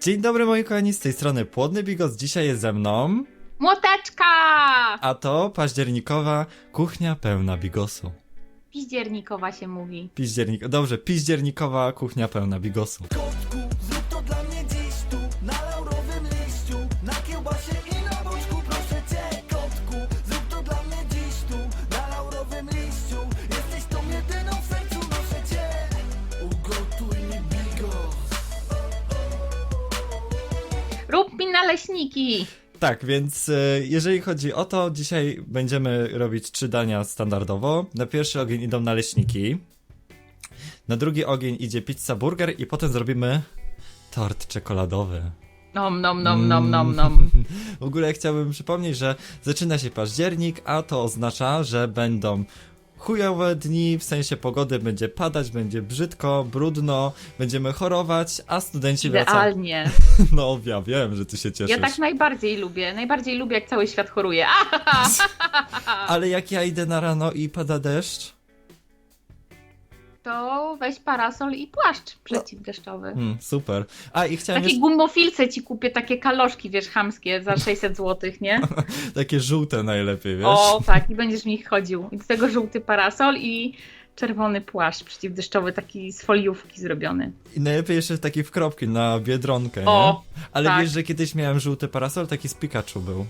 Dzień dobry moi kochani, z tej strony Płodny Bigos, dzisiaj jest ze mną, Młoteczka! a to październikowa kuchnia pełna bigosu. Piździernikowa się mówi. Piździernik, dobrze, piździernikowa kuchnia pełna bigosu. Tak, więc e, jeżeli chodzi o to, dzisiaj będziemy robić trzy dania standardowo. Na pierwszy ogień idą naleśniki, na drugi ogień idzie pizza burger i potem zrobimy tort czekoladowy. Nom, nom, nom, nom, nom, nom. W ogóle chciałbym przypomnieć, że zaczyna się październik, a to oznacza, że będą chujowe dni, w sensie pogody będzie padać, będzie brzydko, brudno, będziemy chorować, a studenci wracają. Idealnie. No, ja wiem, że ty się cieszysz. Ja tak najbardziej lubię. Najbardziej lubię, jak cały świat choruje. Ale jak ja idę na rano i pada deszcz, to weź parasol i płaszcz przeciwdeszczowy. hmm, super. A i chciałem Takie jeszcze gumofilce ci kupię, takie kaloszki, wiesz, chamskie za 600 zł, nie? takie żółte najlepiej, wiesz? O, tak, i będziesz w nich chodził. I do tego żółty parasol i czerwony płaszcz przeciwdeszczowy, taki z foliówki zrobiony. I najlepiej jeszcze taki w kropki na biedronkę, nie? O, Ale tak. wiesz, że kiedyś miałem żółty parasol, taki z Pikachu był.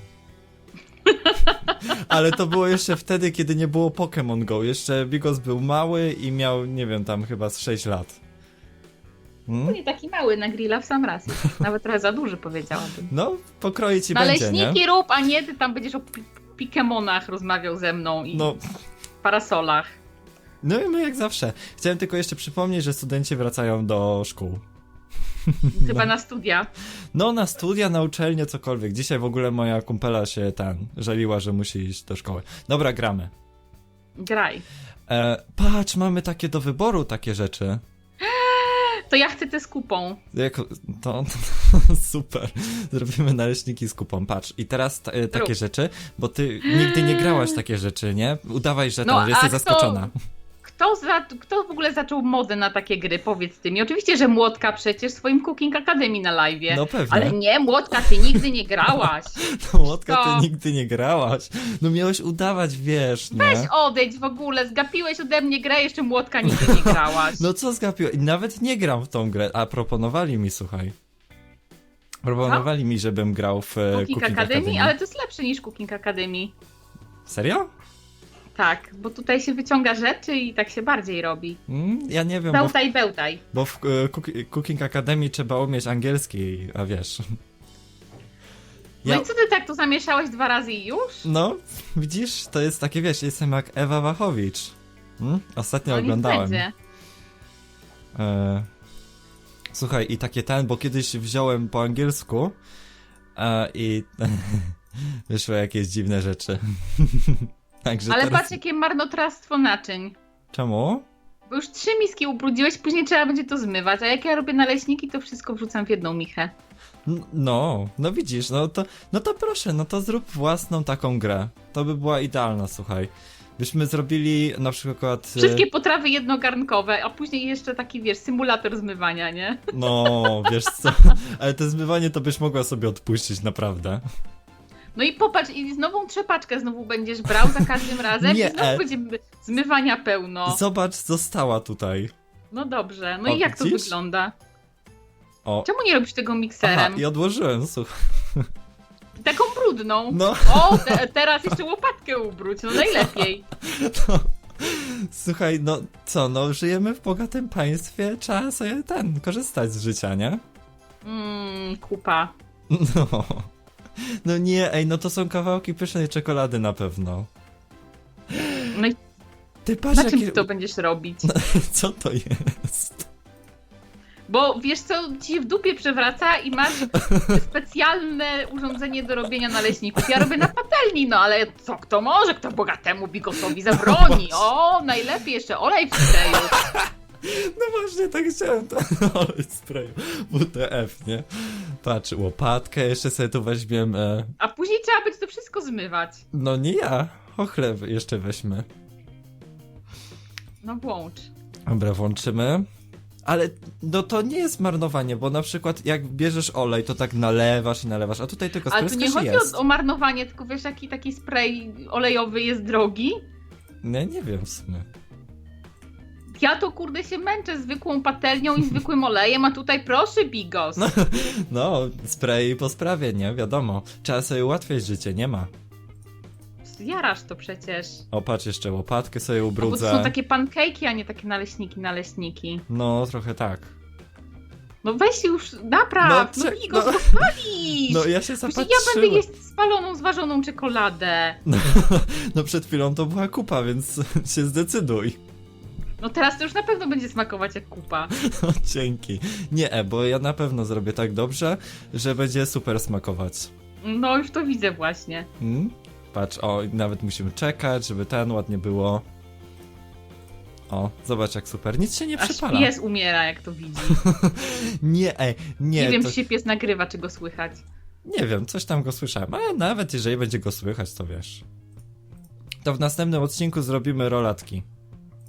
Ale to było jeszcze wtedy, kiedy nie było Pokémon Go. Jeszcze Bigos był mały i miał, nie wiem, tam chyba z 6 lat. Hmm? Nie taki mały na grilla w sam raz. Nawet trochę za duży powiedziałabym. No, pokroić ci będzie, nie? Naleśniki rób, a nie ty tam będziesz o pi- Pikemonach rozmawiał ze mną i No, parasolach. no i my jak zawsze. Chciałem tylko jeszcze przypomnieć, że studenci wracają do szkół. Chyba na studia. No, na studia, na uczelnię, cokolwiek. Dzisiaj w ogóle moja kumpela się ten żaliła, że musi iść do szkoły. Dobra, gramy. Graj. E, patrz, mamy takie do wyboru takie rzeczy. To ja chcę te z kupą. Jako, to, to super. Zrobimy naleśniki z kupą. Patrz, i teraz ta, e, takie Rób. rzeczy, bo ty nigdy nie grałaś takie rzeczy, nie? Udawaj, że No, tam, jesteś kto- zaskoczona. Kto, za, kto w ogóle zaczął modę na takie gry? Powiedz ty mi. Oczywiście, że Młotka przecież w swoim Cooking Academy na live. No pewnie. Ale nie, Młotka, ty nigdy nie grałaś. No, Łotka, ty to- nigdy nie grałaś. No miałeś udawać, wiesz, nie? Weź odejdź w ogóle, zgapiłeś ode mnie grę, jeszcze Młotka nigdy nie grałaś. No co zgapiło? I nawet nie gram w tą grę, a proponowali mi, słuchaj. Proponowali mi, żebym grał w e, Cooking, Academy, ale to jest lepsze niż Cooking Academy. Serio? Tak, bo tutaj się wyciąga rzeczy i tak się bardziej robi. Mm, ja nie wiem, bo w, Bełtaj, bełtaj. bo w e, Cook- Cooking Academy trzeba umieć angielski, a wiesz... No Ja- i co ty tak tu zamieszałeś dwa razy i już? No, widzisz, to jest takie, wiesz, jestem jak Ewa Wachowicz. Hmm? Ostatnio No oglądałem. E, słuchaj, i takie ten, bo kiedyś wziąłem po angielsku e, i wyszły jakieś dziwne rzeczy. Także Ale teraz... patrz jakie marnotrawstwo naczyń. Czemu? Bo już trzy miski ubrudziłeś, później trzeba będzie to zmywać, a jak ja robię naleśniki, to wszystko wrzucam w jedną michę. No, no widzisz, no to, no to proszę, no to zrób własną taką grę. To by była idealna, słuchaj. Byśmy zrobili na przykład... e, Wszystkie potrawy jednogarnkowe, a później jeszcze taki, wiesz, symulator zmywania, nie? No, wiesz co, ale to zmywanie to byś mogła sobie odpuścić, naprawdę. No i popatrz, i nową trzepaczkę znowu będziesz brał za każdym razem Nie, i znowu e. będzie zmywania pełno. Zobacz, została tutaj. No dobrze, no O, i jak to widzisz? wygląda? O, Czemu nie robisz tego aha, mikserem? i odłożyłem, słuchaj. Taką brudną. No, O, te, teraz jeszcze łopatkę ubróć, no najlepiej. no, słuchaj, no co, no żyjemy w bogatym państwie, trzeba sobie ten, korzystać z życia, nie? Mmm, kupa. No. No nie, ej, no to są kawałki pysznej czekolady na pewno. No i Ty patrz, na czym jakie... ty to będziesz robić? Co to jest? Bo wiesz co, ci się w dupie przewraca i masz specjalne urządzenie do robienia naleśników. Ja robię na patelni, no ale co kto może, kto bogatemu bigosowi zabroni. O, najlepiej jeszcze olej w sprayu. No właśnie, tak chciałem to. Ale sprayu. WTF, nie? Patrz, łopatkę jeszcze sobie tu weźmiemy. A później trzeba będzie to wszystko zmywać. No nie ja. Ochleb jeszcze weźmy. No włącz. Dobra, włączymy. Ale no to nie jest marnowanie, bo na przykład jak bierzesz olej, to tak nalewasz i nalewasz, a tutaj tylko Ale tu nie chodzi jest. o, o marnowanie, tylko wiesz, jaki taki spray olejowy jest drogi? Nie, nie wiem w sumie. Ja to kurde się męczę zwykłą patelnią i zwykłym olejem, a tutaj proszę bigos. No. No, spray po sprawie, nie? Wiadomo. Trzeba sobie ułatwiać życie, nie ma. Jarasz to przecież. O, patrz, jeszcze łopatkę sobie No bo to ubrudzę. są takie pancake'i, a nie takie naleśniki, naleśniki. No, trochę tak. No weź już, napraw, No, no, bigos, no. no! No, ja się zapatrzyłem. ja będę jeść spaloną, zważoną czekoladę. No, przed chwilą to była kupa, więc się zdecyduj. No teraz to już na pewno będzie smakować jak kupa. No, dzięki. Nie, e, bo ja na pewno zrobię tak dobrze, że będzie super smakować. No już to widzę właśnie. Mm? Patrz, o, nawet musimy czekać, żeby ten ładnie było. O, zobacz jak super. Nic się nie Aż przypala. pies umiera jak to widzi. Nie, ej, nie, Nie, wiem, to, czy się pies nagrywa, czy go słychać. nie wiem, coś tam go słyszałem, ale nawet jeżeli będzie go słychać, to wiesz. To w następnym odcinku zrobimy rolatki.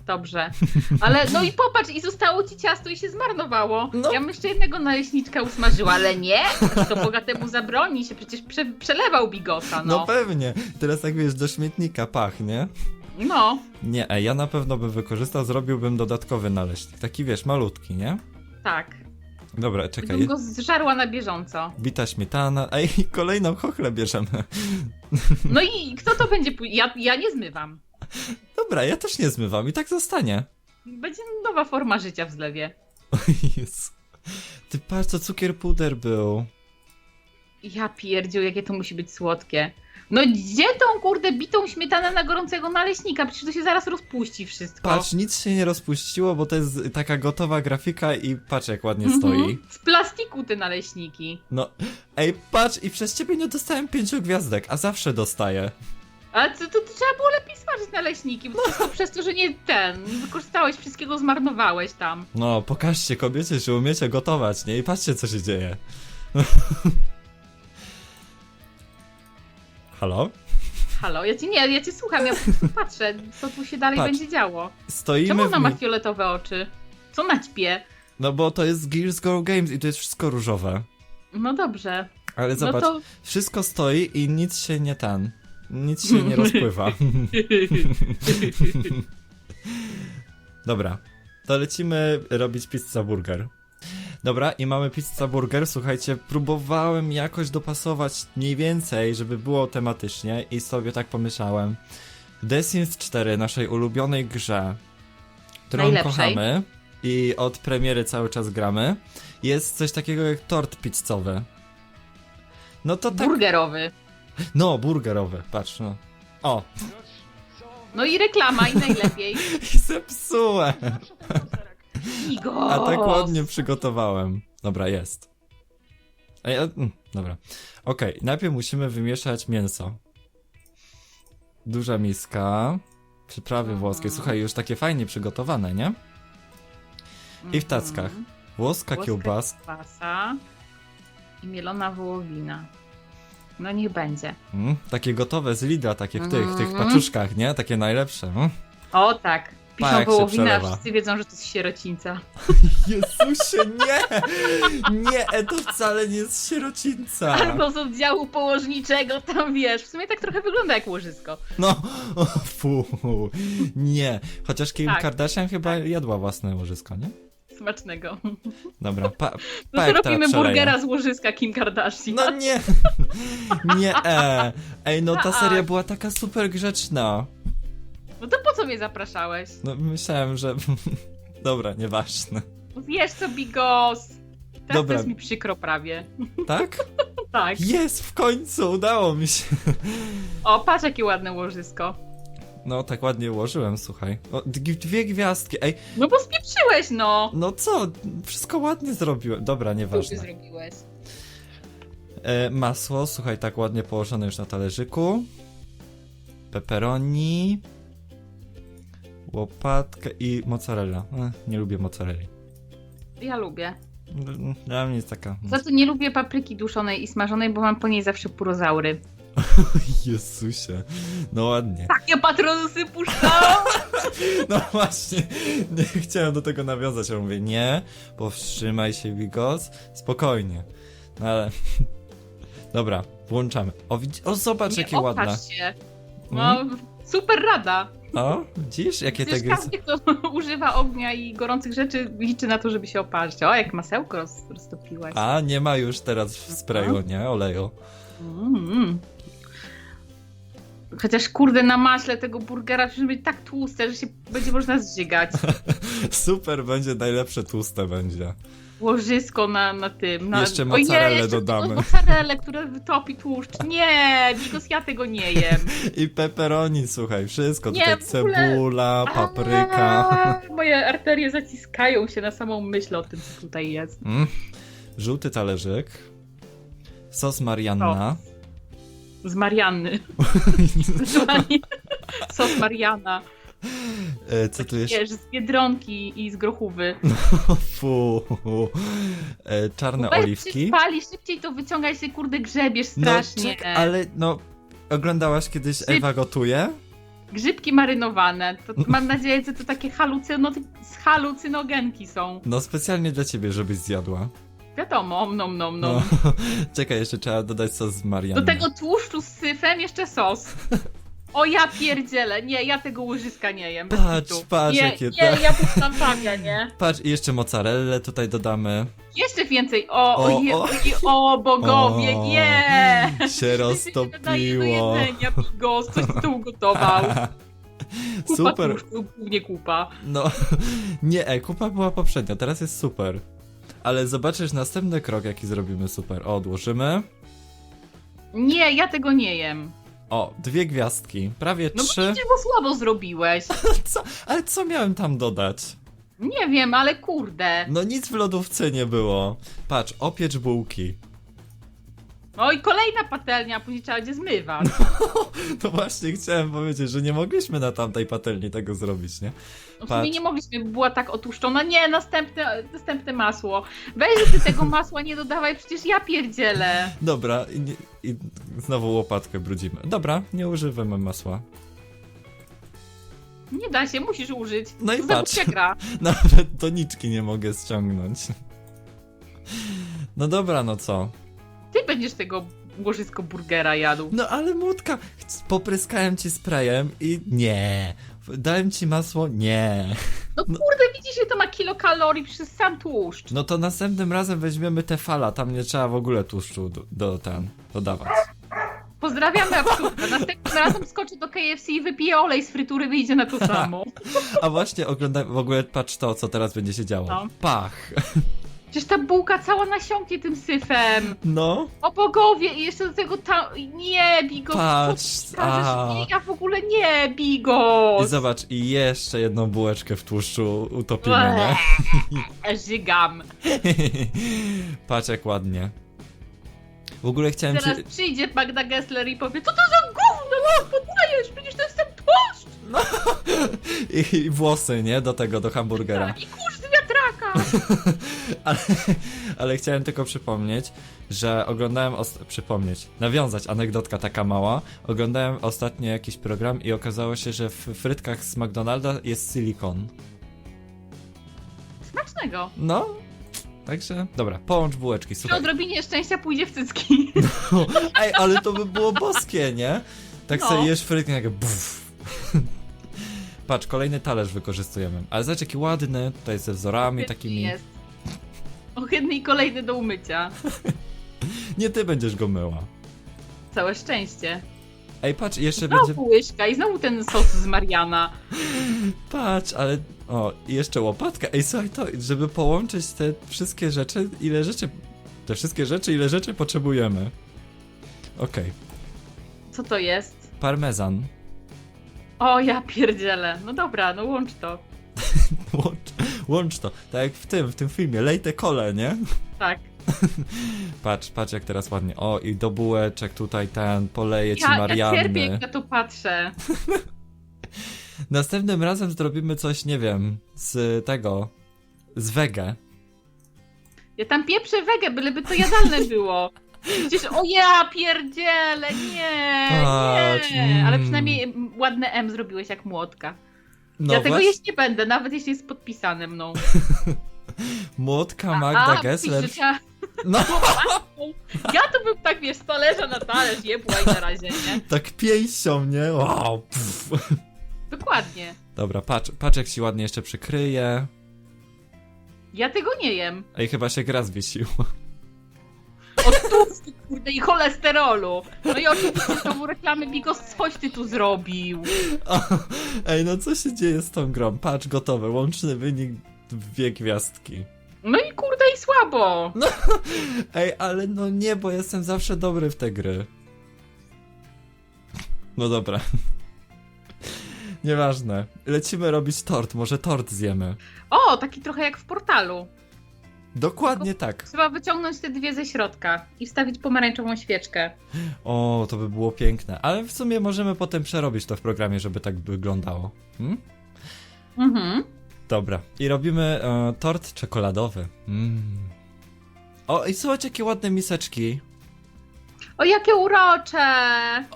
Dobrze. Ale no i popatrz, i zostało ci ciasto i się zmarnowało. No. Ja bym jeszcze jednego naleśniczka usmażyła, ale nie, to bogatemu zabroni się, przecież prze, przelewał bigosa, No. no. pewnie. Teraz jak wiesz, do śmietnika pachnie. No, Nie, ja na pewno bym wykorzystał, zrobiłbym dodatkowy naleśnik. Taki wiesz, malutki, nie? tak. Dobra, czekaj. Bym go zżarła na bieżąco. Bita śmietana. Ej, kolejną chochlę bierzemy. No i kto to będzie pój- ja, ja nie zmywam. Dobra, ja też nie zmywam i tak zostanie. Będzie nowa forma życia w zlewie. O Jezu. Ty patrz, co cukier puder był. Ja pierdziu, jakie to musi być słodkie. No gdzie tą kurde bitą śmietanę na gorącego naleśnika? Przecież to się zaraz rozpuści wszystko. Patrz, nic się nie rozpuściło, bo to jest taka gotowa grafika i patrz jak ładnie Mhm. stoi. Z plastiku te naleśniki. No, ej, patrz i przez ciebie nie dostałem pięciu gwiazdek, a zawsze dostaję. Ale to, to, to trzeba było lepiej smażyć naleśniki, bo wszystko przez to, że nie ten, nie wykorzystałeś wszystkiego, zmarnowałeś tam. No, pokażcie kobiecie, że umiecie gotować, nie? I patrzcie, co się dzieje. Halo? Halo, ja cię nie, ja cię słucham, ja po prostu patrzę, co tu się dalej Patrz. będzie działo. Stoimy Czemu w ona ma fioletowe oczy? Co naćpie? No bo to jest Gears Go Games i to jest wszystko różowe. No dobrze. Ale No zobacz, to... wszystko stoi i nic się nie ten. Nic się nie rozpływa. Dobra, to lecimy robić pizza burger. Dobra, i mamy pizza burger. Słuchajcie, próbowałem jakoś dopasować mniej więcej, żeby było tematycznie i sobie tak pomyślałem. W The Sims 4, naszej ulubionej grze, którą Najlepszej. kochamy i od premiery cały czas gramy, jest coś takiego jak tort pizzowy. No to tak. Burgerowy. No, burgerowy, patrz, no. O, No i reklama, i najlepiej. i zepsułem. Igor! A tak ładnie przygotowałem. Dobra, jest. A mm, dobra. Okej, najpierw musimy wymieszać mięso. Duża miska. Przyprawy włoskie. Słuchaj, już takie fajnie przygotowane, nie? I w tackach. Mhm. Włoska Włoska kiełbas. Kiełbasa i mielona wołowina. No niech będzie. Mm, takie gotowe z Lidla, takie w tych, tych Mhm. paczuszkach, nie? Takie najlepsze. Mm. O tak. Pa, Piszą się wołowina, wszyscy wiedzą, że to jest sierocińca. Jezusie, nie! Nie, to wcale nie jest sierocińca. Albo z oddziału położniczego, tam wiesz. W sumie tak trochę wygląda jak łożysko. No, o, fu, nie. Chociaż Kim Tak. Kardashian chyba jadła własne łożysko, nie? Smacznego. Dobra, pa, No pa to jak robimy burgera z łożyska Kim Kardashian. No nie, nie, e. Ej, no ta seria była taka super grzeczna. No to po co mnie zapraszałeś? No myślałem, że... Dobra, nieważne. No Wiesz co, Bigos? Teraz Dobra. to jest mi przykro prawie. Tak? Tak. Jest, w końcu, udało mi się. O, patrz jakie ładne łożysko. No, tak ładnie ułożyłem, słuchaj. O, dwie gwiazdki, ej, No bo spieprzyłeś, no. no co, wszystko ładnie zrobiłem. Dobra, Co ty nieważne. zrobiłeś? E, masło, słuchaj, tak ładnie położone już na talerzyku. Pepperoni. Łopatkę i mozzarella. E, nie lubię mozzarelli. Ja lubię. Dla mnie jest taka... Za to nie lubię papryki duszonej i smażonej, bo mam po niej zawsze purozaury. Jezusie. No ładnie. Takie patronusy puszczał! No właśnie, nie chciałem do tego nawiązać, ale mówię, nie, powstrzymaj się, Bigos, spokojnie. No ale, dobra, włączamy. O, widz... o zobacz, Nie jakie ładne. opatrz się. No, super rada. O, widzisz, jakie te Przecież gry... każdy, kto używa ognia i gorących rzeczy, liczy na to, żeby się oparć. O, jak masełko roz, roztopiłaś. A, nie ma już teraz w sprayu, nie, oleju. Mm. Chociaż kurde, na maśle tego burgera przecież być tak tłuste, że się będzie można zżygać. Super, będzie najlepsze tłuste będzie. Łożysko na, na tym. Na... Jeszcze mozzarellę jeszcze dodamy. Mozzarellę, która wytopi tłuszcz. Nie, Bigos, ja tego nie jem. I pepperoni, słuchaj, wszystko, Nie, tutaj ogóle- cebula, papryka. A, Moje arterie zaciskają się na samą myśl o tym, co tutaj jest. Mm. Żółty talerzyk. Sos Marianna. Z Marianny. Sos Mariana. E, Co tu? Wiesz, z Biedronki i z Grochówy. Fu. E, Czarne Weź oliwki. się spali, szybciej to wyciągaj się, kurde, grzebiesz No, strasznie. czek, ale no. Oglądałaś kiedyś Grzyb- Ewa gotuje? Grzybki marynowane. To, mam nadzieję, że to takie halucyno, halucynogenki są. No specjalnie dla ciebie, żebyś zjadła. Wiadomo, nom, nom, nom. No. Czekaj, jeszcze trzeba dodać sos z Marianny. Do tego tłuszczu z syfem jeszcze sos. O ja pierdzielę, nie, ja tego łożyska nie jem. Patrz, patrz, nie, jakie nie, ja puszczam pamia, nie? Patrz, i jeszcze mozzarellę tutaj dodamy. Jeszcze więcej, o, o, O, je, o. o, bogowie, O, nie! Się roztopiło. jedzenia, Bigos, coś tu ugotował. Kupa Super. tłuszczu, nie kupa. No, nie, e, kupa była poprzednia, teraz jest super. Ale zobaczysz następny krok, jaki zrobimy super. O, odłożymy. Nie, ja tego nie jem. O, dwie gwiazdki, prawie No trzy. przecież go słabo zrobiłeś. Co? Ale co miałem tam dodać? Nie wiem, ale kurde. No nic w lodówce nie było. Patrz, opiecz bułki. No i kolejna patelnia, później trzeba będzie zmywać. To właśnie chciałem powiedzieć, że nie mogliśmy na tamtej patelni tego zrobić, nie? No w Patrz. sumie nie mogliśmy, by była tak otłuszczona. Nie, następne, następne masło. Weź ty tego masła nie dodawaj, przecież ja pierdzielę. Dobra, i, nie- i znowu łopatkę brudzimy. Dobra, nie używamy masła. Nie da się, musisz użyć. No i patrz. przegra. Nawet doniczki nie mogę ściągnąć. No dobra, no co? Ty będziesz tego łożysko burgera jadł. No ale młotka, popryskałem ci sprayem i nie. Dałem ci masło? Nie. No kurde, widzisz, że to ma kilokalorii przez sam tłuszcz. No to następnym razem weźmiemy te fala, tam nie trzeba w ogóle tłuszczu do, do ten, dodawać. Pozdrawiamy absurdkę. Następnym razem skoczę do KFC i wypiję olej z frytury, wyjdzie na to samo. A właśnie oglądaj, w ogóle patrz to, co teraz będzie się działo. No. Pach. Przecież ta bułka cała nasiąknie tym syfem. No, O bogowie i jeszcze do tego tam... Nie, Bigos, Patrz, co ty każesz? a. Nie, ja w ogóle nie, Bigos. i zobacz, i jeszcze jedną bułeczkę w tłuszczu utopimy, nie? Żygam. Patrz jak ładnie. W ogóle chciałem Teraz ci... przyjdzie Magda Gessler i powie, co to za gówno, no podajesz, przecież to jest ten tłuszcz. I, I włosy, nie? Do tego, do hamburgera. I kurz Ale, ale chciałem tylko przypomnieć, że oglądałem... Ost- przypomnieć, nawiązać, anegdotka taka mała. Oglądałem ostatnio jakiś program i okazało się, że w frytkach z McDonalda jest silikon. Smacznego. No, także... Dobra, połącz bułeczki, Przy słuchaj. odrobinie szczęścia pójdzie w cycki. Ej, ale to by było boskie, nie? Tak No. sobie jesz frytkę, jak buf. Patrz, kolejny talerz wykorzystujemy. Ale zobacz, jaki ładny, tutaj ze wzorami takimi. Jest. Ohydny i kolejny do umycia. Nie ty będziesz go myła. Całe szczęście. Ej, patrz, jeszcze będzie... Znowu łyżka i znowu ten sos z Mariana. Patrz, ale... O, i jeszcze łopatka. Ej, słuchaj, to, żeby połączyć te wszystkie rzeczy, ile rzeczy... Te wszystkie rzeczy, ile rzeczy potrzebujemy. Okej. Co to jest? Parmezan. O, ja pierdzielę. No dobra, no łącz to. Łącz, łącz to. Tak jak w tym, w tym filmie. Lej te kole, nie? Tak. Patrz, patrz jak teraz ładnie. O, i do bułeczek tutaj ten, poleję ci Ja, ja Marianny. cierpię, jak na to patrzę. Następnym razem zrobimy coś, nie wiem, z tego, z wege. Ja tam pieprzę wegę, byleby to jadalne było. Przecież, o ja pierdzielę, nie, Patrz, nie. Ale mm. przynajmniej ładne M zrobiłeś jak młotka. No ja tego właśnie, jeść nie będę, nawet jeśli jest podpisane mną. młotka Magda Gessler. pisze, ja, No, ja to bym tak, wiesz, z talerza na talerz jebła i na razie, nie? tak pięścią, nie? Wow, pff. Dokładnie. Dobra, patrz, patrz jak się ładnie jeszcze przykryje. Ja tego nie jem. Ej, chyba się gra zwiesiła. Od tłuszczu, kurde, i cholesterolu. No i oczywiście znowu reklamy Bigos, coś ty tu zrobił. Ej, no co się dzieje z tą grą? Patrz, gotowe, łączny wynik dwie gwiazdki. No i kurde, i słabo. Ej, ale no nie, bo jestem zawsze dobry w te gry. No dobra. Nieważne. Lecimy robić tort, może tort zjemy. O, taki trochę jak w portalu. Dokładnie tak. Trzeba wyciągnąć te dwie ze środka i wstawić pomarańczową świeczkę. O, to by było piękne. Ale w sumie możemy potem przerobić to w programie, żeby tak wyglądało. Hmm? Mhm. Dobra. I robimy e, tort czekoladowy. Mm. O, i zobacz jakie ładne miseczki. O, jakie urocze!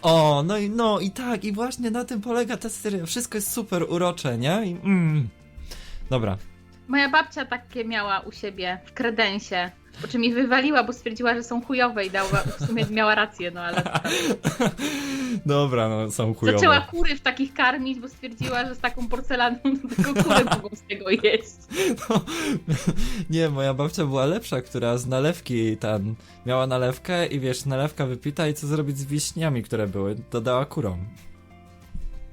O, no i no i tak, i właśnie na tym polega ta seria. Wszystko jest super urocze, nie? I, mm. Dobra. Moja babcia takie miała u siebie w kredensie. Po czym mi wywaliła, bo stwierdziła, że są chujowe i dała, w sumie miała rację, no ale Dobra, no są chujowe. zaczęła kury w takich karmić, bo stwierdziła, że z taką porcelaną tylko kury mogą z tego jeść. No, nie, moja babcia była lepsza, która z nalewki tam miała nalewkę i wiesz, nalewka wypita i co zrobić z wiśniami, które były, dodała kurom.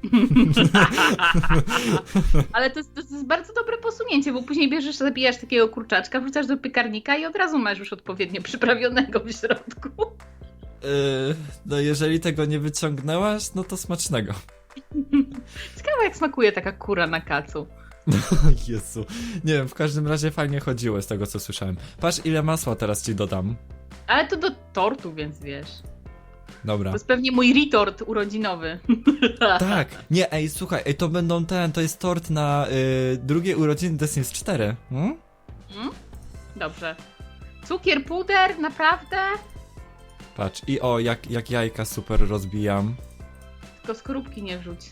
Ale to jest, to jest bardzo dobre posunięcie, bo później bierzesz, zabijasz takiego kurczaczka, wrzucasz do piekarnika i od razu masz już odpowiednio przyprawionego w środku. Yy, no jeżeli tego nie wyciągnęłaś, no to smacznego. Ciekawe jak smakuje taka kura na kacu. Jezu. Nie wiem, w każdym razie fajnie chodziło z tego, co słyszałem. Patrz, ile masła teraz ci dodam. Ale to do tortu, więc wiesz. Dobra. To jest pewnie mój retort urodzinowy. Tak. Nie, ej, słuchaj, ej, to będą ten, to jest tort na y, drugie urodziny The Sims 4. Hmm? Mm? Dobrze. Cukier, puder, naprawdę? Patrz, i o, jak, jak jajka super rozbijam. Tylko skorupki nie wrzuć.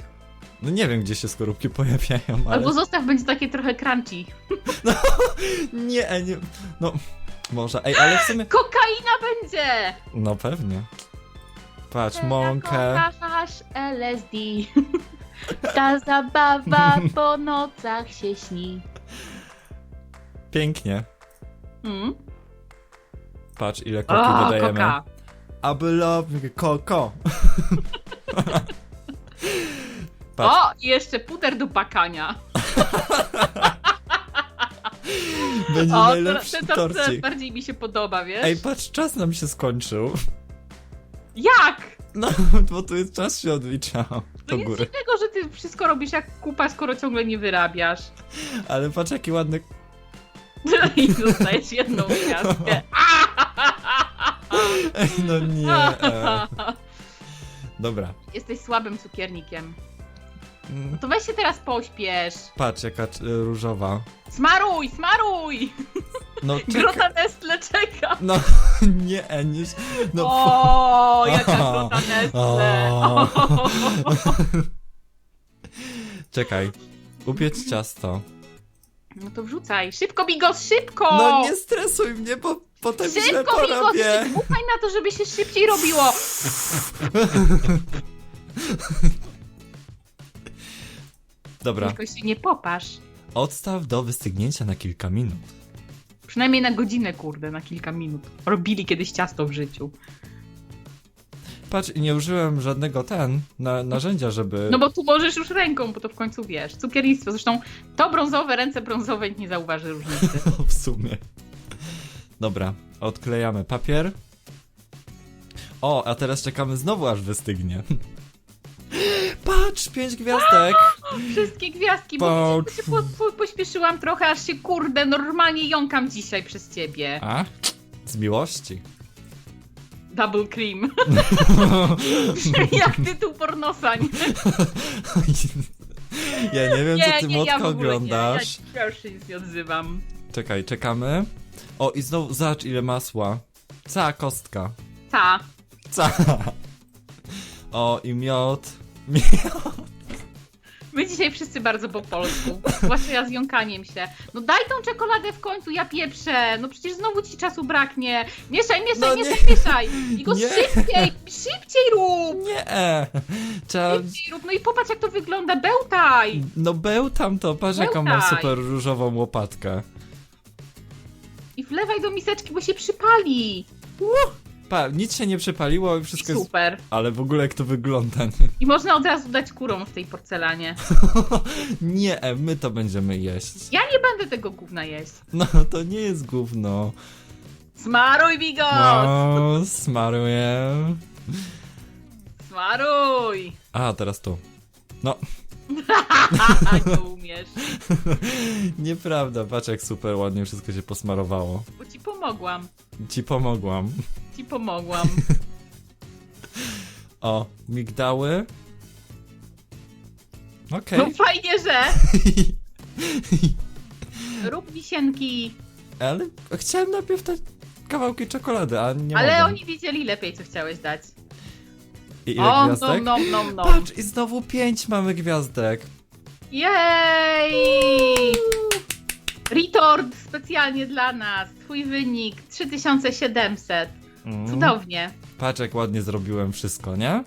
No nie wiem, gdzie się skorupki pojawiają, ale... Albo zostaw, będzie takie trochę crunchy. Nie, nie, no, może, ej, ale w sumie... Kokaina będzie! No pewnie. Patrz, mąkę. Kochasz LSD. Ta zabawa po nocach się śni. Pięknie. Mm? Patrz, ile koki O, dodajemy. koka. Aby love koko. Patrz, O, i jeszcze puder do bakania. będzie O, to, najlepszy ten tort coraz torcik. bardziej mi się podoba, wiesz? Ej, patrz, czas nam się skończył. Jak? No, bo tu jest czas się odlicza To do nic góry. dziwnego, że ty wszystko robisz jak kupa, skoro ciągle nie wyrabiasz. Ale patrz, jaki ładny... I dostajesz jedną gwiazdkę. Ej, no nie. E. Dobra. Jesteś słabym cukiernikiem. Mm, To weź się teraz pośpiesz. Patrz, jaka c- różowa. Smaruj, smaruj! No, czekaj. Grota Nestle czeka. No, nie, nie. No, O, jaka grota Nestle. O. czekaj. Upiec ciasto. No to wrzucaj. Szybko, Bigos, szybko! No nie stresuj mnie, bo potem źle Szybko, Bigos, porobię. dmuchaj na to, żeby się szybciej robiło. Dobra, Tylko się nie popasz. odstaw do wystygnięcia na kilka minut. Przynajmniej na godzinę, kurde, na kilka minut. Robili kiedyś ciasto w życiu. Patrz, nie użyłem żadnego ten, na, narzędzia, żeby... No bo tu możesz już ręką, bo to w końcu wiesz. Cukiernictwo. Zresztą to brązowe, ręce brązowe nie zauważy różnicy. w sumie. Dobra, odklejamy papier. O, a teraz czekamy znowu aż wystygnie. Patrz, pięć gwiazdek! Wszystkie gwiazdki, bo Patrz. się po, po, pośpieszyłam trochę, aż się kurde, normalnie jąkam dzisiaj przez ciebie. A? Z miłości. Double cream. Jak tytuł pornosa, nie? Ja nie wiem, co ty nie, ja w ogóle oglądasz. Nie, ja, ja już się nic nie odzywam. Czekaj, czekamy. O, i znowu, zobacz ile masła. Cała kostka. ca. Ca. O, i miod. My dzisiaj wszyscy bardzo po polsku. Zwłaszcza ja z jąkaniem się. No daj tą czekoladę w końcu, ja pieprzę. No przecież znowu ci czasu braknie. Mieszaj, mieszaj, No nie. mieszaj, mieszaj. I go Nie. szybciej, szybciej rób. Nie. Trzeba... Szybciej rób. No i popatrz jak to wygląda, bełtaj. No bełtam to, patrz jaką mam Bełtaj. super różową łopatkę. I wlewaj do miseczki, bo się przypali. Pa, nic się nie przepaliło i wszystko jest... super. Ale w ogóle jak to wygląda, nie? I można od razu dać kurom w tej porcelanie. Nie, my to będziemy jeść. Ja nie będę tego gówna jeść. No, to nie jest gówno. Smaruj, Bigo! No, smaruję. Smaruj! A, teraz tu. No, nie umiesz. nieprawda, patrz jak super ładnie wszystko się posmarowało. Bo ci pomogłam. Ci pomogłam. Ci pomogłam. O, migdały. Okej. No fajnie, że rób wisienki. Ale chciałem najpierw te kawałki czekolady, a nie Ale mogłem. oni wiedzieli lepiej, co chciałeś dać. I ile O, gwiazdek? no, no, no, no. Patrz, i znowu pięć mamy gwiazdek. Jej! Retort specjalnie dla nas. Twój wynik 3700. Mm. Cudownie. Patrz jak ładnie zrobiłem wszystko, nie?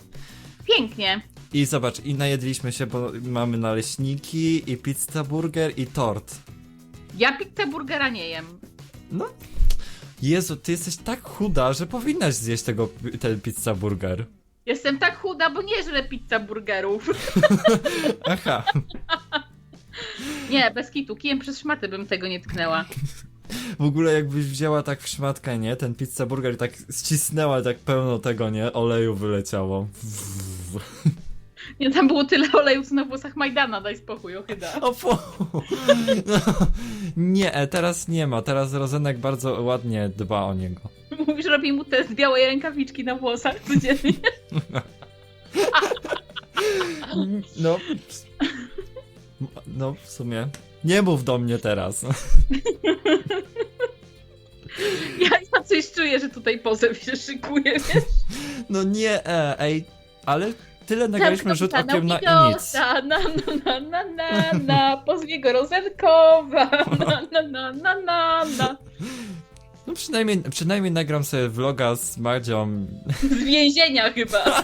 Pięknie. I zobacz, i najedliśmy się, bo mamy naleśniki, i pizza burger, i tort. Ja pizzę burgera nie jem. No. Jezu, ty jesteś tak chuda, że powinnaś zjeść tego, ten pizza burger. Jestem tak chuda, bo nie żrę pizza burgerów. Aha. Nie, bez kitu. Kijem przez szmatę bym tego nie tknęła. W ogóle jakbyś wzięła tak w szmatkę, nie? Ten pizza burger i tak ścisnęła, tak pełno tego, nie? Oleju wyleciało. Nie, tam było tyle oleju, co na włosach Majdana, daj spokój, ochyda. O fu. No, nie, e, teraz nie ma. Teraz Rozenek bardzo ładnie dba o niego. Mówisz, robi mu test białej rękawiczki na włosach codziennie. No. No, w sumie. Nie mów do mnie teraz. Ja, ja coś czuję, że tutaj pozew się szykuje, wiesz? No nie, e, ej, ale tyle nagraliśmy rzut okiem na i nic. Na, na, na, na, na, na, pozwie go Rozenkowa, na, na, na, na, na, na. No przynajmniej, przynajmniej nagram sobie vloga z Madzią. Z więzienia chyba.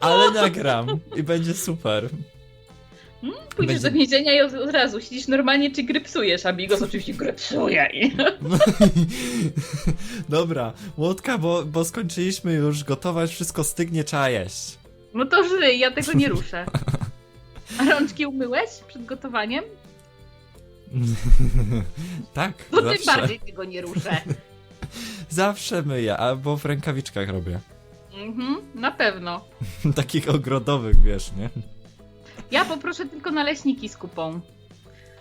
Ale nagram i będzie super. Pójdziesz Będzie- do więzienia i od, od razu siedzisz normalnie, czy grypsujesz, a Bigos oczywiście grypsuje. I... Dobra, Łotka, bo, bo skończyliśmy już gotować, wszystko stygnie, trzeba jeść. No to żyj, ja tego nie ruszę. A rączki umyłeś przed gotowaniem? tak, To tym zawsze, bardziej tego nie ruszę. zawsze myję, albo w rękawiczkach robię. Mhm, na pewno. Takich ogrodowych, wiesz, nie? Ja poproszę tylko naleśniki z kupą.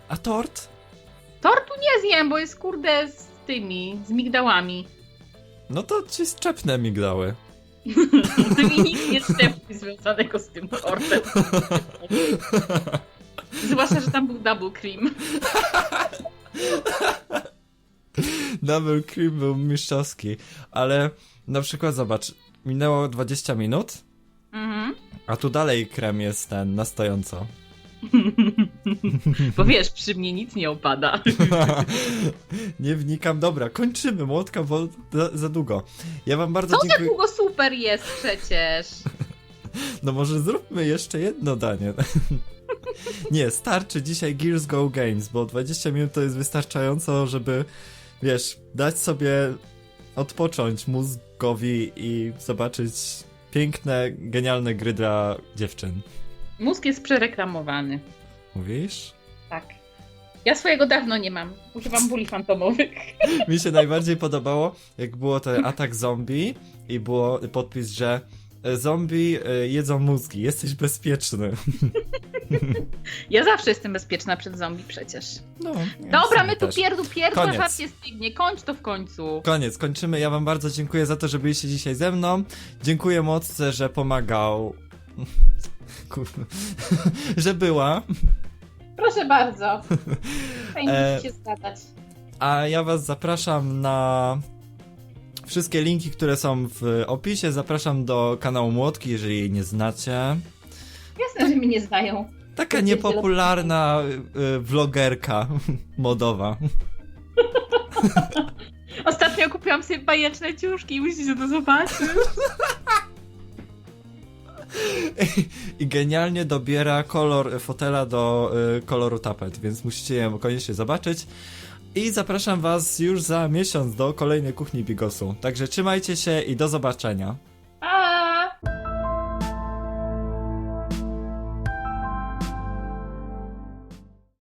A tort? Tortu nie zjem, bo jest kurde z tymi, z migdałami. No to ci szczepne migdały. Ty mi nic nie szczepi związanego z tym tortem. Zwłaszcza, że tam był double cream. Double cream był mistrzowski, ale na przykład zobacz, minęło 20 minut, Mhm. A tu dalej krem jest ten, na stojąco. Bo wiesz, przy mnie nic nie opada. Nie wnikam, dobra, kończymy, młotka, bo za, za długo. Ja wam bardzo Co za dziękuję. długo super jest przecież. No może zróbmy jeszcze jedno danie. Nie, starczy dzisiaj Gears Go Games, bo 20 minut to jest wystarczająco, żeby, wiesz, dać sobie odpocząć mózgowi i zobaczyć piękne, genialne gry dla dziewczyn. Mózg jest przereklamowany. Mówisz? Tak. Ja swojego dawno nie mam. Używam bóli fantomowych. Mi się najbardziej podobało, jak było ten atak zombie i było podpis, że zombie e, jedzą mózgi, jesteś bezpieczny. Ja zawsze jestem bezpieczna przed zombie przecież. No, Dobra, my tu też. pierdu pierdła Koniec. stygnie. Kończ to w końcu. Koniec, kończymy. Ja wam bardzo dziękuję za to, że byliście dzisiaj ze mną. Dziękuję mocce, że pomagał. Kurwa. że była. Proszę bardzo. Fajnie E, się zgadać. A ja was zapraszam na Wszystkie linki, które są w opisie, zapraszam do kanału Młotki, jeżeli jej nie znacie. Jasne, że mnie nie znają. Taka niepopularna y, vlogerka modowa. Ostatnio kupiłam sobie bajeczne ciuszki i musicie to zobaczyć. I genialnie dobiera kolor fotela do y, koloru tapet, więc musicie ją koniecznie zobaczyć. I zapraszam was już za miesiąc do kolejnej kuchni Bigosu. Także trzymajcie się i do zobaczenia.